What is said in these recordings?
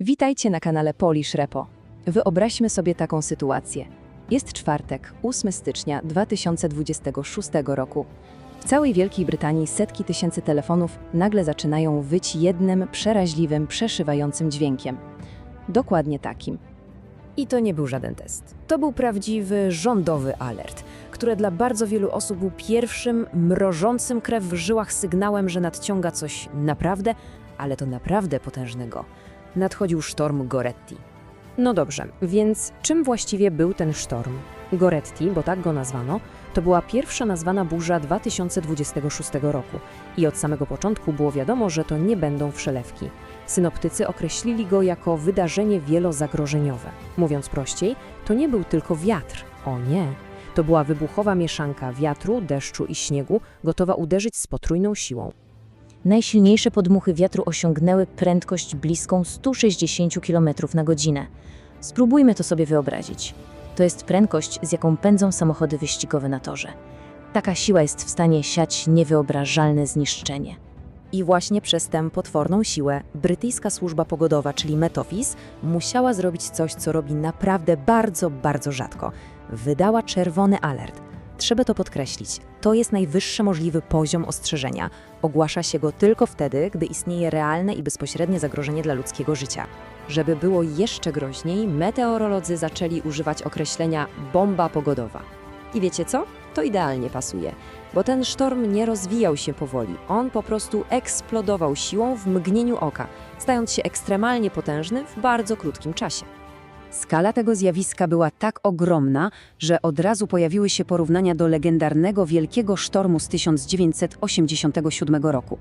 Witajcie na kanale Polish Repo. Wyobraźmy sobie taką sytuację. Jest czwartek, 8 stycznia 2026 roku. W całej Wielkiej Brytanii setki tysięcy telefonów nagle zaczynają wyć jednym przeraźliwym, przeszywającym dźwiękiem. Dokładnie takim. I to nie był żaden test. To był prawdziwy rządowy alert, który dla bardzo wielu osób był pierwszym mrożącym krew w żyłach sygnałem, że nadciąga coś naprawdę, ale to naprawdę potężnego. Nadchodził sztorm Goretti. No dobrze, więc czym właściwie był ten sztorm? Goretti, bo tak go nazwano, to była pierwsza nazwana burza 2026 roku i od samego początku było wiadomo, że to nie będą przelewki. Synoptycy określili go jako wydarzenie wielozagrożeniowe. Mówiąc prościej, to nie był tylko wiatr. O nie! To była wybuchowa mieszanka wiatru, deszczu i śniegu, gotowa uderzyć z potrójną siłą. Najsilniejsze podmuchy wiatru osiągnęły prędkość bliską 160 km na godzinę. Spróbujmy to sobie wyobrazić. To jest prędkość, z jaką pędzą samochody wyścigowe na torze. Taka siła jest w stanie siać niewyobrażalne zniszczenie. I właśnie przez tę potworną siłę brytyjska służba pogodowa, czyli Met Office, musiała zrobić coś, co robi naprawdę bardzo, bardzo rzadko. Wydała czerwony alert. Trzeba to podkreślić. To jest najwyższy możliwy poziom ostrzeżenia. Ogłasza się go tylko wtedy, gdy istnieje realne i bezpośrednie zagrożenie dla ludzkiego życia. Żeby było jeszcze groźniej, meteorolodzy zaczęli używać określenia bomba pogodowa. I wiecie co? To idealnie pasuje, bo ten sztorm nie rozwijał się powoli. On po prostu eksplodował siłą w mgnieniu oka, stając się ekstremalnie potężny w bardzo krótkim czasie. Skala tego zjawiska była tak ogromna, że od razu pojawiły się porównania do legendarnego wielkiego sztormu z 1987 roku.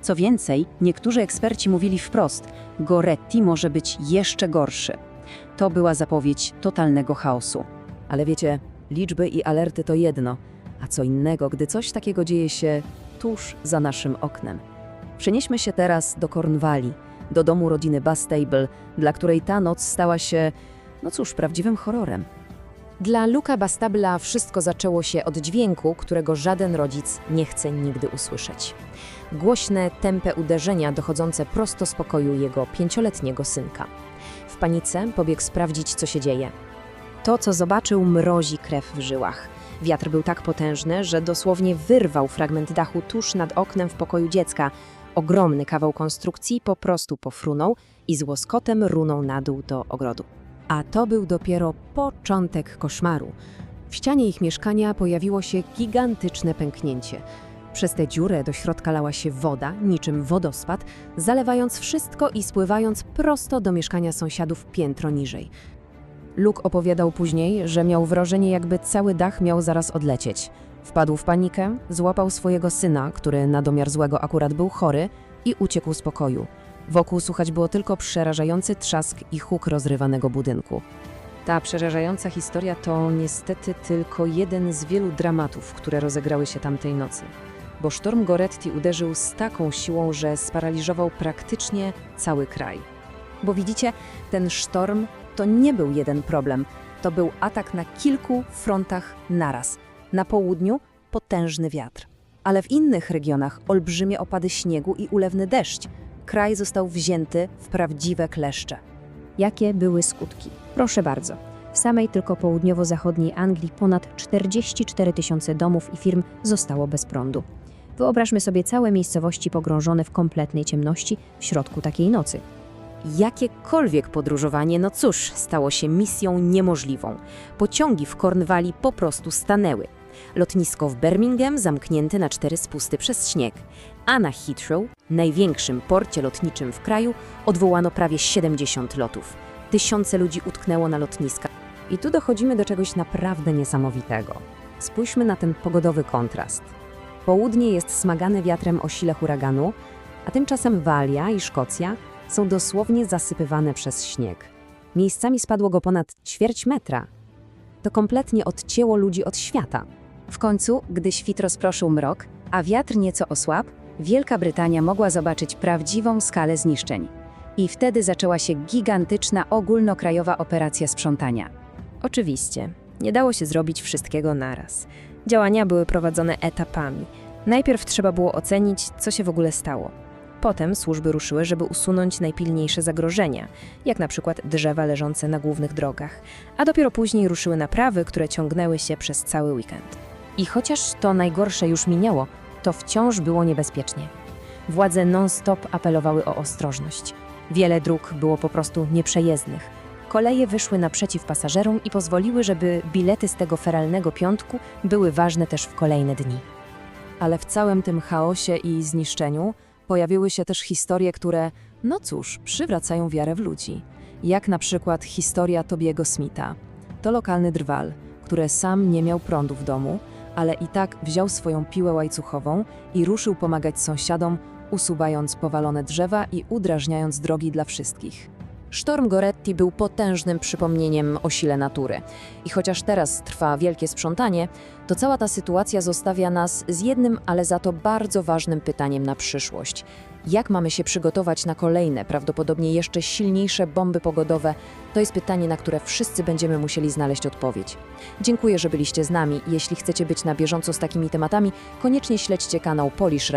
Co więcej, niektórzy eksperci mówili wprost, Goretti może być jeszcze gorszy. To była zapowiedź totalnego chaosu. Ale wiecie, liczby i alerty to jedno, a co innego, gdy coś takiego dzieje się tuż za naszym oknem. Przenieśmy się teraz do Cornwalli, do domu rodziny Bastable, dla której ta noc stała się, no cóż, prawdziwym horrorem. Dla Luka Bastabla wszystko zaczęło się od dźwięku, którego żaden rodzic nie chce nigdy usłyszeć. Głośne, tępe uderzenia dochodzące prosto z pokoju jego pięcioletniego synka. W panice pobiegł sprawdzić, co się dzieje. To, co zobaczył, mrozi krew w żyłach. Wiatr był tak potężny, że dosłownie wyrwał fragment dachu tuż nad oknem w pokoju dziecka. Ogromny kawał konstrukcji po prostu pofrunął i z łoskotem runął na dół do ogrodu. A to był dopiero początek koszmaru. W ścianie ich mieszkania pojawiło się gigantyczne pęknięcie. Przez tę dziurę do środka lała się woda, niczym wodospad, zalewając wszystko i spływając prosto do mieszkania sąsiadów piętro niżej. Luke opowiadał później, że miał wrażenie, jakby cały dach miał zaraz odlecieć. Wpadł w panikę, złapał swojego syna, który na domiar złego akurat był chory, i uciekł z pokoju. Wokół słuchać było tylko przerażający trzask i huk rozrywanego budynku. Ta przerażająca historia to niestety tylko jeden z wielu dramatów, które rozegrały się tamtej nocy. Bo sztorm Goretti uderzył z taką siłą, że sparaliżował praktycznie cały kraj. Bo widzicie, ten sztorm to nie był jeden problem. To był atak na kilku frontach naraz. Na południu potężny wiatr, ale w innych regionach olbrzymie opady śniegu i ulewny deszcz. Kraj został wzięty w prawdziwe kleszcze. Jakie były skutki? Proszę bardzo. W samej tylko południowo-zachodniej Anglii ponad 44 tysiące domów i firm zostało bez prądu. Wyobraźmy sobie całe miejscowości pogrążone w kompletnej ciemności w środku takiej nocy. Jakiekolwiek podróżowanie, no cóż, stało się misją niemożliwą. Pociągi w Cornwalli po prostu stanęły. Lotnisko w Birmingham zamknięte na cztery spusty przez śnieg, a na Heathrow, największym porcie lotniczym w kraju, odwołano prawie 70 lotów. Tysiące ludzi utknęło na lotniska. I tu dochodzimy do czegoś naprawdę niesamowitego. Spójrzmy na ten pogodowy kontrast. Południe jest smagane wiatrem o sile huraganu, a tymczasem Walia i Szkocja są dosłownie zasypywane przez śnieg. Miejscami spadło go ponad ćwierć metra. To kompletnie odcięło ludzi od świata. W końcu, gdy świt rozproszył mrok, a wiatr nieco osłabł, Wielka Brytania mogła zobaczyć prawdziwą skalę zniszczeń. I wtedy zaczęła się gigantyczna ogólnokrajowa operacja sprzątania. Oczywiście, nie dało się zrobić wszystkiego naraz. Działania były prowadzone etapami. Najpierw trzeba było ocenić, co się w ogóle stało. Potem służby ruszyły, żeby usunąć najpilniejsze zagrożenia, jak na przykład drzewa leżące na głównych drogach, a dopiero później ruszyły naprawy, które ciągnęły się przez cały weekend. I chociaż to najgorsze już minęło, to wciąż było niebezpiecznie. Władze non-stop apelowały o ostrożność. Wiele dróg było po prostu nieprzejezdnych. Koleje wyszły naprzeciw pasażerom i pozwoliły, żeby bilety z tego feralnego piątku były ważne też w kolejne dni. Ale w całym tym chaosie i zniszczeniu pojawiły się też historie, które, no cóż, przywracają wiarę w ludzi. Jak na przykład historia Tobiego Smitha. To lokalny drwal, który sam nie miał prądu w domu, ale i tak wziął swoją piłę łańcuchową i ruszył pomagać sąsiadom, usuwając powalone drzewa i udrażniając drogi dla wszystkich. Sztorm Goretti był potężnym przypomnieniem o sile natury. I chociaż teraz trwa wielkie sprzątanie, to cała ta sytuacja zostawia nas z jednym, ale za to bardzo ważnym pytaniem na przyszłość. Jak mamy się przygotować na kolejne, prawdopodobnie jeszcze silniejsze bomby pogodowe? To jest pytanie, na które wszyscy będziemy musieli znaleźć odpowiedź. Dziękuję, że byliście z nami. Jeśli chcecie być na bieżąco z takimi tematami, koniecznie śledźcie kanał Polish.